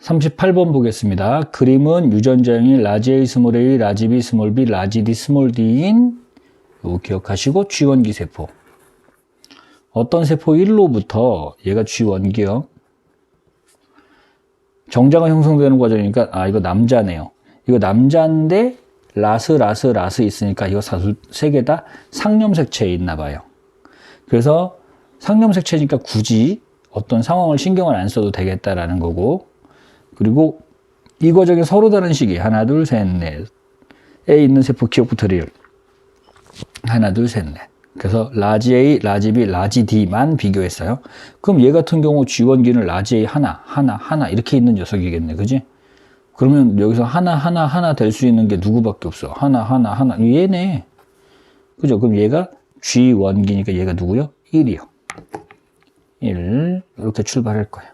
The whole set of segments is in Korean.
38번 보겠습니다. 그림은 유전자형이 라지 A, 스몰 A, 라지 B, 스몰 B, 라지 D, 스몰 D인 요거 기억하시고 G원기 세포. 어떤 세포 1로부터 얘가 G원기요. 정자가 형성되는 과정이니까 아 이거 남자네요. 이거 남자인데 라스 라스 라스 있으니까 이거 세 개 다 상념색체에 있나 봐요. 그래서 상념색체니까 굳이 어떤 상황을 신경을 안 써도 되겠다라는 거고 그리고 이 과정에 서로 다른 시기 하나 둘 셋 넷에 있는 세포 기억부터 리을 하나 둘 셋 넷 그래서 라지 A, 라지 B, 라지 D만 비교했어요. 그럼 얘 같은 경우 G원기는 라지 A 하나, 하나, 하나 이렇게 있는 녀석이겠네, 그지? 그러면 여기서 하나, 하나, 하나 될 수 있는 게 누구밖에 없어. 하나, 하나, 하나. 얘네. 그죠? 그럼 얘가 G원기니까 얘가 누구요? 1이요. 1. 이렇게 출발할 거야.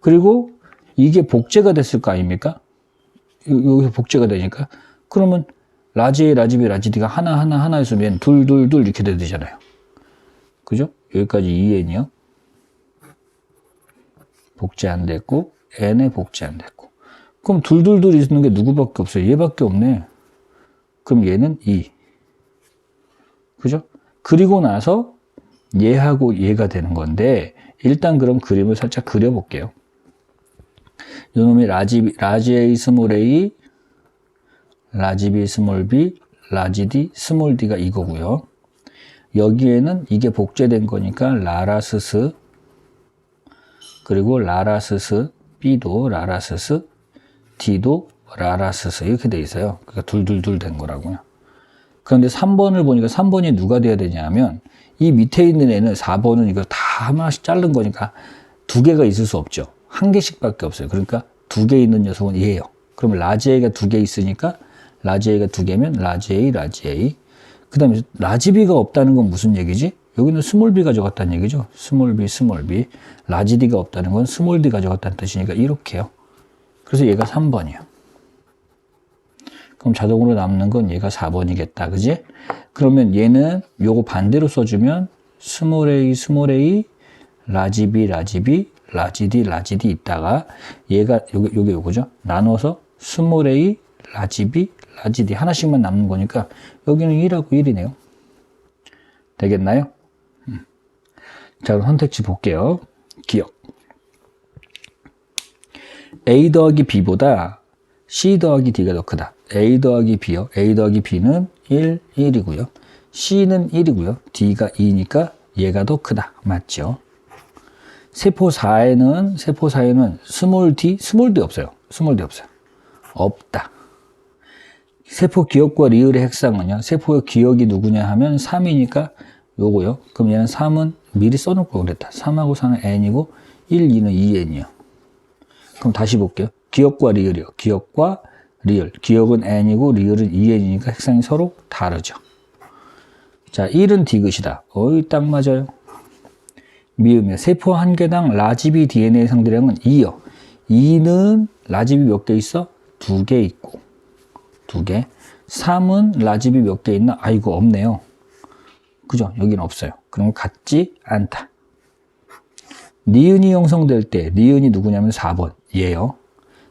그리고 이게 복제가 됐을 거 아닙니까? 요- 여기서 복제가 되니까. 그러면 라지 A, 라지 B, 라지 D가 하나, 하나, 하나 있으면 둘, 둘, 둘 이렇게 되잖아요. 그죠? 여기까지 2n이요. 복제 안 됐고, n에 복제 안 됐고. 그럼 둘, 둘, 둘 있는 게 누구밖에 없어요? 얘밖에 없네. 그럼 얘는 2. 그죠? 그리고 나서 얘하고 얘가 되는 건데, 일단 그럼 그림을 살짝 그려볼게요. 요놈이 라지, 라지 A, 스몰 A, 라지 B, 스몰 B, 라지 D, 스몰 D가 이거고요. 여기에는 이게 복제된 거니까 라라스스, 그리고 라라스스, B도 라라스스, D도 라라스스 이렇게 돼 있어요. 그러니까 둘둘둘 된 거라고요. 그런데 3번을 보니까 3번이 누가 돼야 되냐면 이 밑에 있는 애는 4번은 이거 다 하나씩 자른 거니까 두 개가 있을 수 없죠. 한 개씩밖에 없어요. 그러니까 두 개 있는 녀석은 얘예요. 그러면 라지 A가 두 개 있으니까 라지 A가 두 개면 라지 A, 라지 A. 그 다음에 라지 B가 없다는 건 무슨 얘기지? 여기는 스몰 B 가져갔다는 얘기죠. 스몰 B, 스몰 B. 라지 D가 없다는 건 스몰 D 가져갔다는 뜻이니까 이렇게요. 그래서 얘가 3번이에요. 그럼 자동으로 남는 건 얘가 4번이겠다. 그지? 그러면 얘는 요거 반대로 써주면 스몰 a, 스몰 a, 라지 b, 라지 b, 라지 d, 라지 d 있다가 얘가 요게, 요게 요거죠. 나눠서 스몰 a, 라지 b, 라지 d 하나씩만 남는 거니까 여기는 1하고 1이네요. 되겠나요? 음. 자, 그럼 선택지 볼게요. 기억. A 더하기 B보다 C 더하기 D가 더 크다. A 더하기 B요. A 더하기 B는 1, 1이고요. C는 1이고요. D가 2니까 얘가 더 크다. 맞죠? 세포 4에는 세포 4에는 스몰 D, 스몰 D 없어요. 스몰 D 없어요. 없다. 세포 기억과 리을의 핵상은요. 세포의 기억이 누구냐 하면 3이니까 요거요. 그럼 얘는 3은 미리 써놓을 걸 그랬다. 3하고 4는 n이고 1, 2는 2n이요. 그럼 다시 볼게요. 기억과 리을이요. 기억과 리을. 기억은 n이고 리을은 2n이니까 핵상이 서로 다르죠. 자, 1은 디귿이다. 어이, 딱 맞아요. 미음에 세포 한 개당 라지비 DNA 상대량은 2요. 2는 라지비 몇 개 있어? 두 개 있고. 두 개. 3은 라지비 몇 개 있나? 아, 이거 없네요. 그죠? 여기는 없어요. 그럼 같지 않다. 니은이 형성될 때, 니은이 누구냐면 4번. 얘요.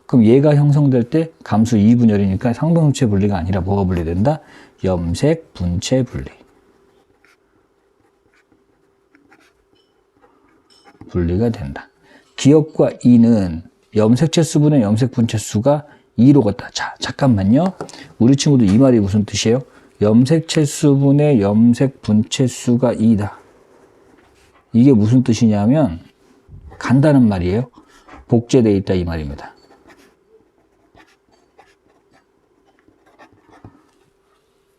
그럼 얘가 형성될 때 감수 2분열이니까 상동체 분리가 아니라 뭐가 분리된다? 염색 분체 분리. 분리가 된다. 기억과 이는 염색체 수분의 염색 분체 수가 2로 같다. 자, 잠깐만요. 우리 친구들 이 말이 무슨 뜻이에요? 염색체 수분의 염색 분체 수가 2다. 이게 무슨 뜻이냐면 간다는 말이에요. 복제되어 있다 이 말입니다.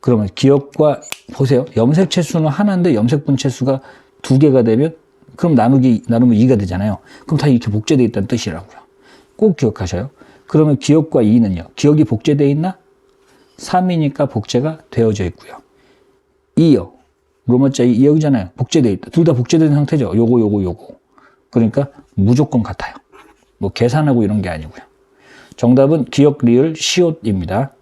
그러면 기억과 보세요. 염색체 수는 하나인데 염색 분체 수가 두 개가 되면 그럼 나누기 나누면 2가 되잖아요. 그럼 다 이렇게 복제되어 있다는 뜻이라고요. 꼭 기억하셔요. 그러면 기억과 2는요. 기억이 복제되어 있나? 3이니까 복제가 되어져 있고요. 2요. 로마자 2 여기잖아요. 복제되어 있다. 둘 다 복제된 상태죠. 요거 요거 요거. 그러니까 무조건 같아요. 뭐 계산하고 이런 게 아니고요. 정답은 기억 리을 시옷입니다.